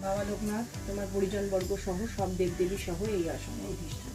বাবা লোকনাথ তোমার পরিজন বর্গ সহ সব দেবদেবী সহ এই আসনে অধিষ্ঠান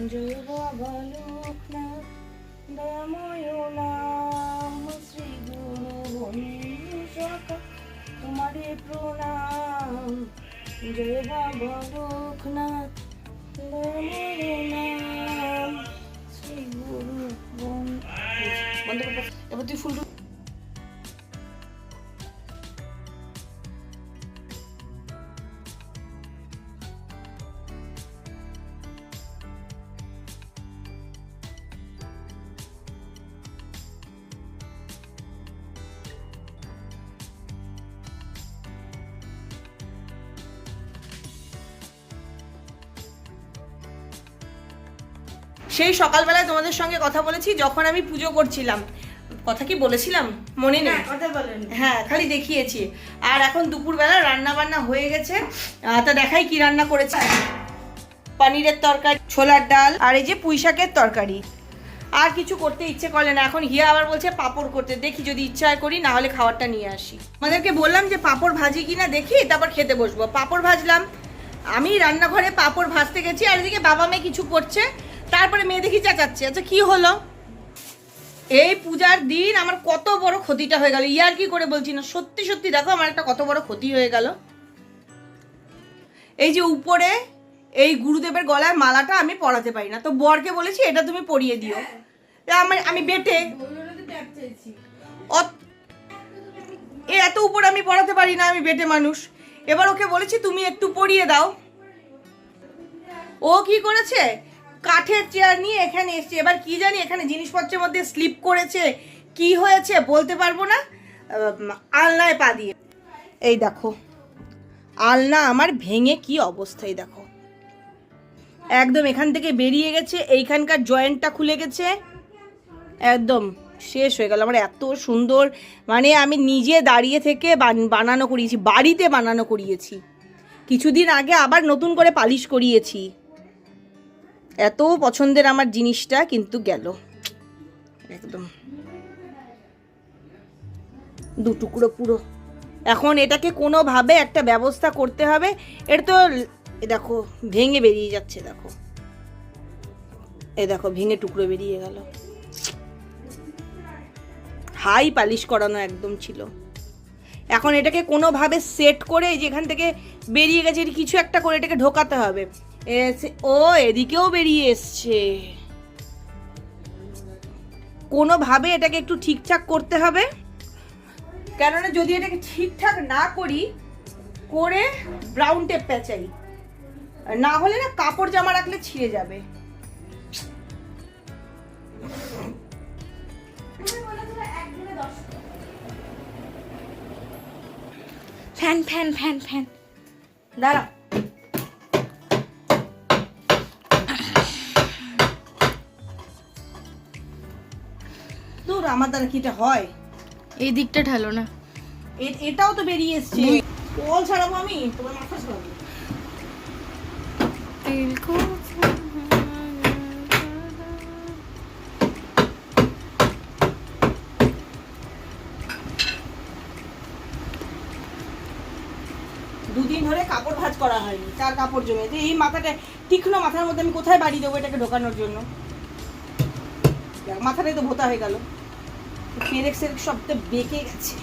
জয় বাবা লোকনাথ দয়াময় নাম শ্রী গুরু বন্ধু সখা তোমারে প্রণাম। জয় বাবা লোকনাথ দয়াময় নাম শ্রী গুরু বন্ধু এবার তুই ফুল সেই সকালবেলায় তোমাদের সঙ্গে কথা বলেছি যখন আমি পুজো করছিলাম। কথা কি বলেছিলাম? মনে নেই। হ্যাঁ খালি দেখিয়েছি। আর এখন দুপুরবেলা রান্না বান্না হয়ে গেছে। তা দেখাই কি রান্না করেছে। পনিরের তরকারি ছোলার ডাল আর এই যে পুঁই শাকের তরকারি। আর কিছু করতে ইচ্ছে করে না। এখন হিয়া আবার বলছে পাপড় করতে। দেখি যদি ইচ্ছা হয় করি না হলে খাবারটা নিয়ে আসি। আমাদেরকে বললাম যে পাপড় ভাজি কিনা দেখি তারপর খেতে বসবো। পাপড় ভাজলাম। আমি রান্নাঘরে পাপড় ভাজতে গেছি আর এদিকে বাবা মেয়ে কিছু করছে। তারপরে মেয়ে দেখি চেঁচাচ্ছে আচ্ছা কি হলো? এই পূজার দিন আমার কত বড় ক্ষতিটা হয়ে গেল। ইয়ার কি করে বলছি না? সত্যি সত্যি দেখো আমার একটা কত বড় ক্ষতি হয়ে গেল। এই যে উপরে এই গুরুদেবের গলায় মালাটা আমি পরাতে পারি না। তো বরকে বলেছি, এটা তুমি পরিয়ে দিও। আমি আমি বেটে। এত উপরে আমি পড়াতে পারি না, আমি বেটে মানুষ। এবার ওকে বলেছি, তুমি একটু পরিয়ে দাও। ও কি করেছে? কাঠের চেয়ার নিয়ে এখানে এসছে। এবার কি জানি এখানে জিনিসপত্রের মধ্যে স্লিপ করেছে, কি হয়েছে বলতে পারব না? আলনায় পা দিয়ে। এই দেখো, আলনা আমার ভেঙে কি অবস্থায় দেখো। একদম এখান থেকে বেরিয়ে গেছে, এইখানকার জয়েন্টটা খুলে গেছে। একদম শেষ হয়ে গেল। আমার এত সুন্দর মানে আমি নিজে দাঁড়িয়ে থেকে বান- বানানো করিয়েছি, বাড়িতে বানানো করিয়েছি। কিছুদিন আগে আবার নতুন করে পালিশ করিয়েছি। এত পছন্দের আমার জিনিসটা কিন্তু গেল। একদম। দু টুকরো পুরো। এখন এটাকে কোনোভাবে একটা ব্যবস্থা করতে হবে। এর তো দেখো, ভেঙে বেরিয়ে যাচ্ছে, দেখো। এ দেখো, ভেঙে টুকরো বেরিয়ে গেল। হাই পালিশ করানো একদম ছিল। এখন এটাকে কোনোভাবে সেট করে যেখান থেকে বেরিয়ে গেছে কিছু একটা করে এটাকে ঢোকাতে হবে। ও এদিকেও বেরিয়ে এসছে। কোনোভাবে এটাকে একটু ঠিকঠাক করতে হবে? কেননা যদি এটাকে ঠিকঠাক না করি, করে ব্রাউন টেপ পেঁচাই। না হলে না কাপড় জামা রাখলে ছিঁড়ে যাবে। Fan fan fan fan. দাঁড়া আমার দ্বারা কি এটা হয়? এই দিকটা ঢালো না। এটাও তো বেরিয়ে এসছে। কল ছাড়াবো আমি? তোমার মাথা ছাড়াবো। দুদিন ধরে কাপড় ভাঁজ করা হয়নি চার কাপড় জমে? তো এই মাথাটা তীক্ষ্ণ মাথার মধ্যে আমি কোথায় বাড়ি দেবো এটাকে ঢোকানোর জন্য? মাথাটাই তো ভোতা হয়ে গেল। ফেরেক্সের সবটা বেঁকে গেছে।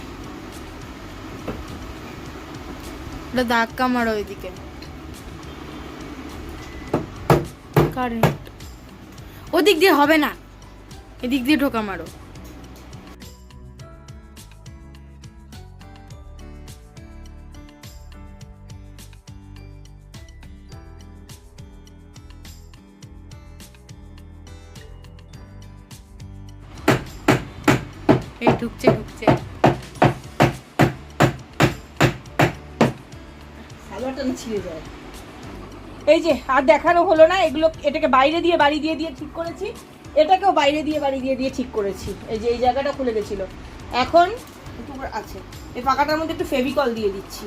ওটা ধাক্কা মারো ওইদিকে। কারেন্ট ওদিক দিয়ে হবে না। এদিক দিয়ে ঢোকা মারো। ঢুকছে ঢুকছে। ছিঁড়ে যায় এই যে আর দেখানো হলো না এগুলো এটাকে বাইরে দিয়ে বাড়ি দিয়ে দিয়ে ঠিক করেছি। এটাকেও বাইরে দিয়ে বাড়ি দিয়ে দিয়ে ঠিক করেছি। এই যে এই জায়গাটা খুলে গেছিল। এখন আছে। এই পাকাটার মধ্যে একটু ফেভিকল দিয়ে দিচ্ছি।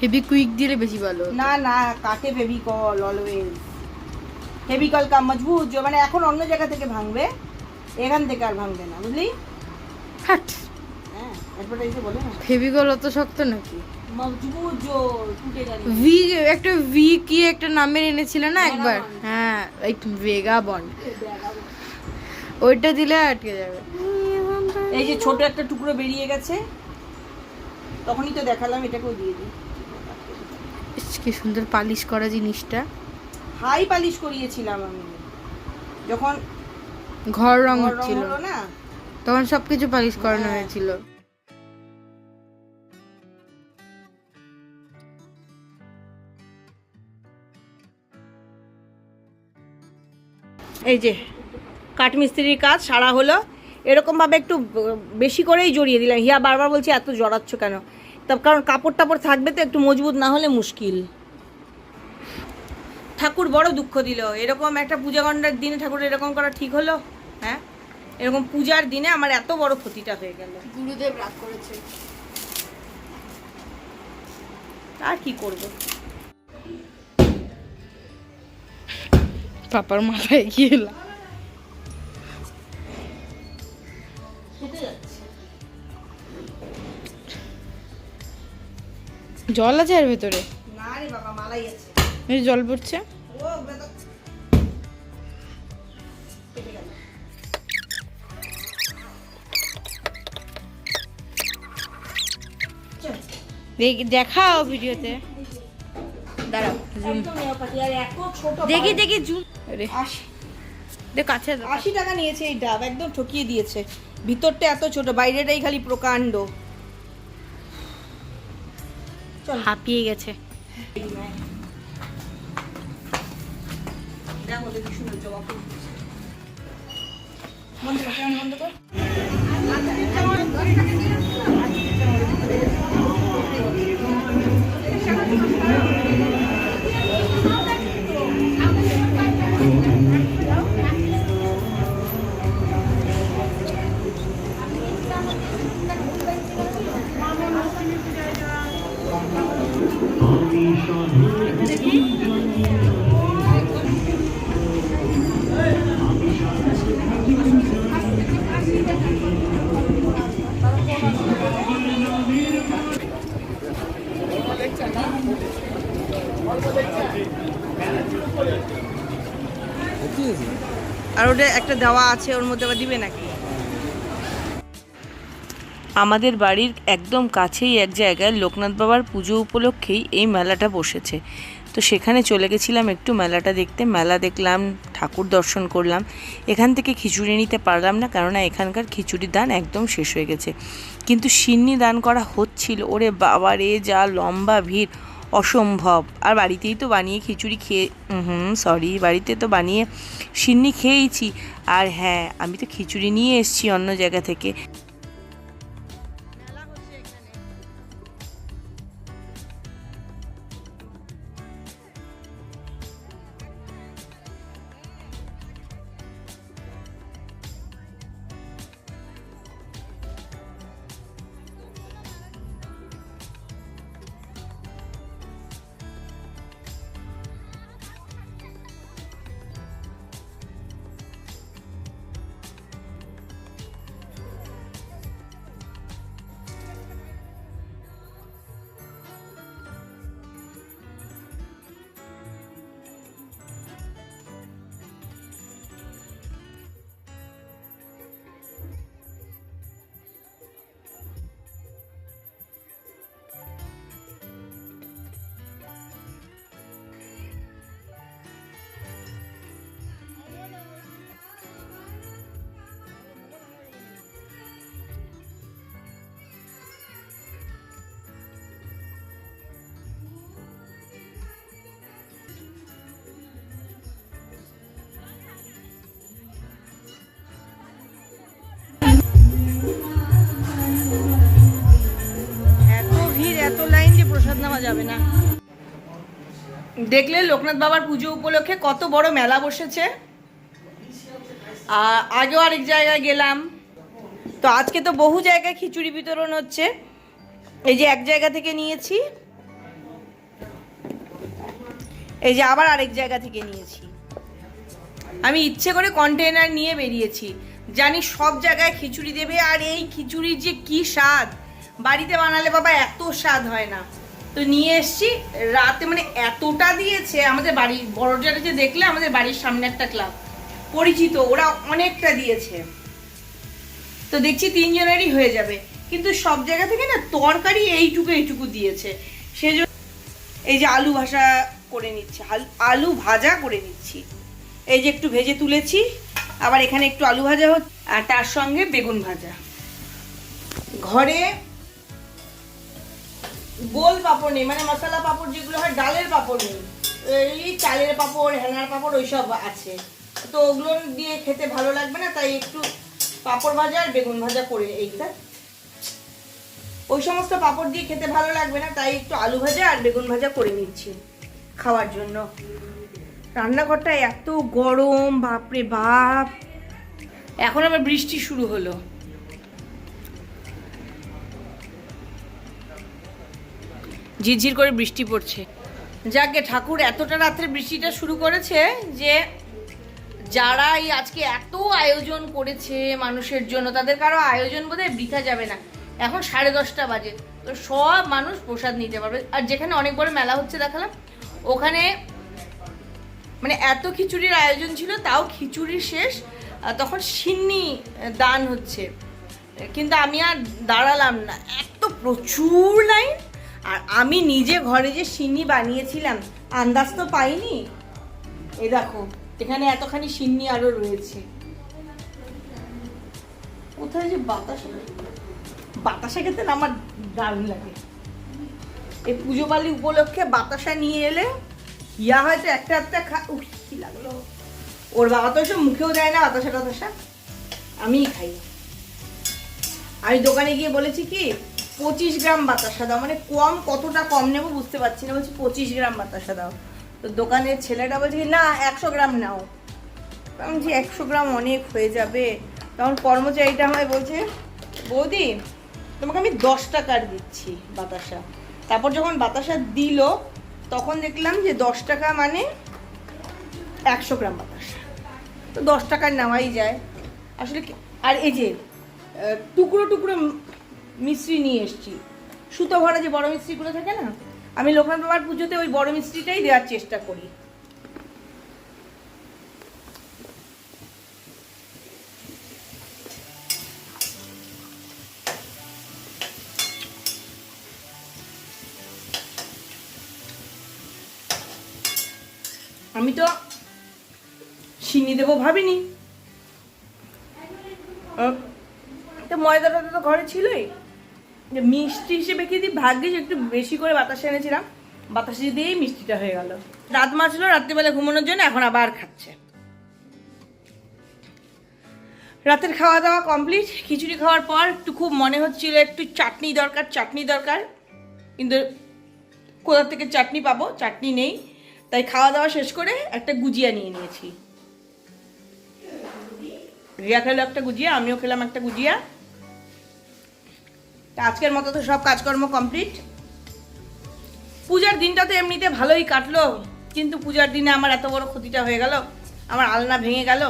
হেভি কুইক দিলে বেশি ভালো। না না কাটে ফেভিকল অলওয়েজ ফেভিকল কাম মজবুত যে মানে এখন অন্য জায়গা থেকে ভাঙবে। এখান থেকে আর ভাঙবে না বুঝলি? হাট। হ্যাঁ ফেভিকল অত শক্ত নাকি? ভি একটা ভি কি একটা নামের এনেছিল না একবার? হ্যাঁ এই ভেগা বন্ড ওইটা দিলে আটকে যাবে। এই যে ছোট একটা টুকরো বেরিয়ে গেছে তখনই তো দেখালাম এটাকেও দিয়ে দিই। ইস, কি সুন্দর পালিশ করা জিনিসটা। হাই পালিশ করিয়েছিলাম আমি। যখন ঘর রং ঘর হচ্ছিল। না তখন সবকিছু পালিশ করানো হ্যাঁ। হয়েছিল। এই যে কাঠমিস্ত্রির কাজ সারা হলো। এরকম ভাবে একটু বেশি করেই জড়িয়ে দিলাম। হিয়া বারবার বলছি এত জড়াচ্ছ কেন? তার কারণ কাপড় টাপড় থাকবে তো একটু মজবুত না হলে মুশকিল। ঠাকুর বড় দুঃখ দিল। এরকম একটা পূজা গণ্ডার দিনে ঠাকুর এরকম করা ঠিক হলো? এরকম পূজার দিনে আমার এত বড় ক্ষতিটা হয়ে গেল। গুরুদেব রাগ করেছে। আর কি করব? পাপার মাথায় গিয়ে এলাম। জল আছে আর ভেতরে? না রে বাবা মালাই আছে। জল পড়ছে? দেখাও ভিডিওতে। দাঁড়াও। জুম দেখি। দেখি জুম। আশি। দেখ কাছে আশি টাকা নিয়েছে এই ডাব একদম ঠকিয়ে দিয়েছে। ভিতরটা এত ছোট বাইরেটাই খালি প্রকাণ্ড। চল। হাঁপিয়ে গেছে। বন্ধ কর, বন্ধ কর। আর ওটা একটা দেওয়া আছে, ওর মধ্যে দিবে নাকি? আমাদের বাড়ির একদম কাছেই এক জায়গায় লোকনাথ বাবার পুজো উপলক্ষেই এই মেলাটা বসেছে। তো সেখানে চলে গেছিলাম একটু মেলাটা দেখতে, মেলা দেখলাম, ঠাকুর দর্শন করলাম। এখান থেকে খিচুড়ি নিতে পারলাম না, কেননা এখানকার খিচুড়ির দান একদম শেষ হয়ে গেছে। কিন্তু সিন্নি দান করা হচ্ছিল, ওরে বাবা রে যা লম্বা ভিড়। অসম্ভব। আর বাড়িতেই তো বানিয়ে খিচুড়ি খেয়ে হুম সরি বাড়িতে তো বানিয়ে সিন্নি খেয়েইছি। আর হ্যাঁ আমি তো খিচুড়ি নিয়ে এসেছি অন্য জায়গা থেকে। নেওয়া যাবে না। দেখলে লোকনাথ বাবার পুজো উপলক্ষে কত বড় মেলা বসেছে। আগেও আরেক জায়গায় গেলাম। তো আজকে তো বহু জায়গায় খিচুড়ি বিতরণ হচ্ছে। এই যে এক জায়গা থেকে নিয়েছি। এই যে আবার আরেক জায়গা থেকে নিয়েছি। আমি ইচ্ছে করে কন্টেনার নিয়ে বেরিয়েছি। জানি সব জায়গায় খিচুড়ি দেবে। আর এই খিচুড়ির যে কি স্বাদ। বাড়িতে বানালে বাবা এত স্বাদ হয় না। তো নিয়ে এসছি। রাতে মানে এতটা দিয়েছে, আমাদের বাড়ির বড়জাটা যে দেখলে আমাদের বাড়ির সামনে একটা ক্লাব পরিচিত, ওরা অনেকটা দিয়েছে। তো দেখছি তিনজনেরই হয়ে যাবে। কিন্তু সব জায়গা থেকে না তরকারি এইটুকু এইটুকু দিয়েছে। সেজন্য এই যে আলু ভাজা করে নিচ্ছি আলু ভাজা করে নিচ্ছি। এই যে একটু ভেজে তুলেছি, আবার এখানে একটু আলু ভাজা হচ্ছে, আর তার সঙ্গে বেগুন ভাজা। ঘরে গোল পাপড় নেই মানে মশলা পাপড় যেগুলো হয়, ডালের পাপড় নেই। এই চালের পাপড়, হেনার পাপড়, ওইসব আছে। তো ওগুলো দিয়ে খেতে ভালো লাগবে না, তাই একটু পাপড় ভাজা আর বেগুন ভাজা করে এইটা। ওই সমস্ত পাপড় দিয়ে খেতে ভালো লাগবে না, তাই একটু আলু ভাজা আর বেগুন ভাজা করে নিচ্ছি খাওয়ার জন্য। রান্নাঘরটা এত গরম, বাপরে বাপ। এখন আবার বৃষ্টি শুরু হলো। ঝিরঝির করে বৃষ্টি পড়ছে। যাকে ঠাকুর এতটা রাত্রে বৃষ্টিটা শুরু করেছে যে যারা এই আজকে এত আয়োজন করেছে মানুষের জন্য, তাদের কারও আয়োজন বোধহয় বৃথা যাবে না। এখন সাড়ে দশটা বাজে, তো সব মানুষ প্রসাদ নিতে পারবে। আর যেখানে অনেক বড় মেলা হচ্ছে দেখালাম, ওখানে মানে এত খিচুড়ির আয়োজন ছিল, তাও খিচুড়ি শেষ তখন সিন্নি দান হচ্ছে। কিন্তু আমি আর দাঁড়ালাম না, এত প্রচুর লাইন আর আমি নিজে ঘরে যে সিন্নি বানিয়েছিলাম আন্দাজ তো পাইনি। এ দেখো এখানে এতখানি সিন্নি আরও রয়েছে। কোথায় যে বাতাসা বাতাসা খেতে আমার দারুণ লাগে। এই পুজো বালি উপলক্ষে বাতাসা নিয়ে এলে ইয়া হয়তো একটা একটা খা উফ, কি লাগল। ওর বাবা তো এসব মুখেও দেয় না বাতাসা টাতাসা আমিই খাই। আমি দোকানে গিয়ে বলেছি কি পঁচিশ গ্রাম বাতাসা দাও। মানে কম, কতটা কম নেব বুঝতে পারছি না। বলছি পঁচিশ গ্রাম বাতাসা দাও। তো দোকানের ছেলেটা বলছে না, একশো গ্রাম নাও। আমি বলছি, একশো গ্রাম অনেক হয়ে যাবে। তখন কর্মচারীটা আমায় বলছে, বৌদি, তোমাকে আমি দশ টাকার দিচ্ছি বাতাসা। তারপর যখন বাতাসা দিল, তখন দেখলাম যে দশ টাকা মানে একশো গ্রাম বাতাসা। তো দশ টাকার নেওয়াই যায়। আসলে আর এই যে টুকরো টুকরো ম- মিষ্টি নিয়ে এসছি। সুতো ভরা যে বড় মিষ্টিগুলো থাকে না, আমি লোকনাথ বাবার পুজোতে ওই বড় মিষ্টিটাই দেওয়ার চেষ্টা করি। আমি তো চিনি দেবো ভাবিনি। তো ময়দাটা তো ঘরে ছিলই। মিষ্টি হিসেবে কি দিই ভাগ্যিস একটু বেশি করে বাতাসে এনেছিলাম, বাতাসে দিয়েই মিষ্টিটা হয়ে গেল। রাত মাছলো, রাত্রিবেলা ঘুমানোর জন্য এখন আবার খাচ্ছে। রাতের খাওয়া দাওয়া কমপ্লিট, খিচুড়ি খাওয়ার পর একটু খুব মনে হচ্ছিল, একটু চাটনি দরকার চাটনি দরকার। কিন্তু কোথা থেকে চাটনি পাবো? চাটনি নেই। তাই খাওয়া দাওয়া শেষ করে একটা গুজিয়া নিয়ে নিয়েছি। রিয়া খেলো একটা গুজিয়া, আমিও খেলাম একটা গুজিয়া। তা আজকের মতো তো সব কাজকর্ম কমপ্লিট পূজার দিনটা তো এমনিতে ভালোই কাটলো, কিন্তু পূজার দিনে আমার এত বড় ক্ষতিটা হয়ে গেল, আমার আলনা ভেঙে গেল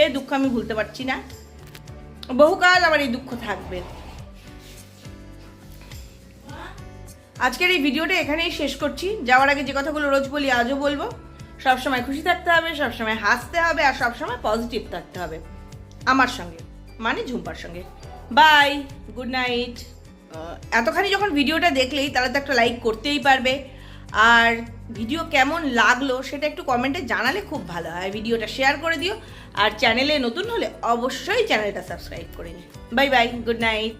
এই দুঃখ আমি ভুলতে পারছি না। বহুকাল আমার এই দুঃখ থাকবে। আজকের এই ভিডিওটা এখানেই শেষ করছি। যাওয়ার আগে যে কথাগুলো রোজ বলি, আজও বলব, সবসময় খুশি থাকতে হবে, সবসময় হাসতে হবে, আর সবসময় পজিটিভ থাকতে হবে। আমার সঙ্গে মানে ঝুম্পার সঙ্গে। বাই গুড নাইট এতখানি যখন ভিডিওটা দেখলেই তাহলে তো একটা লাইক করতেই পারবে। আর ভিডিও কেমন লাগল সেটা একটু কমেন্টে জানালে খুব ভালো হয়। ভিডিওটা শেয়ার করে দিও। আর চ্যানেলে নতুন হলে অবশ্যই চ্যানেলটা সাবস্ক্রাইব করে নিও। Bye bye good night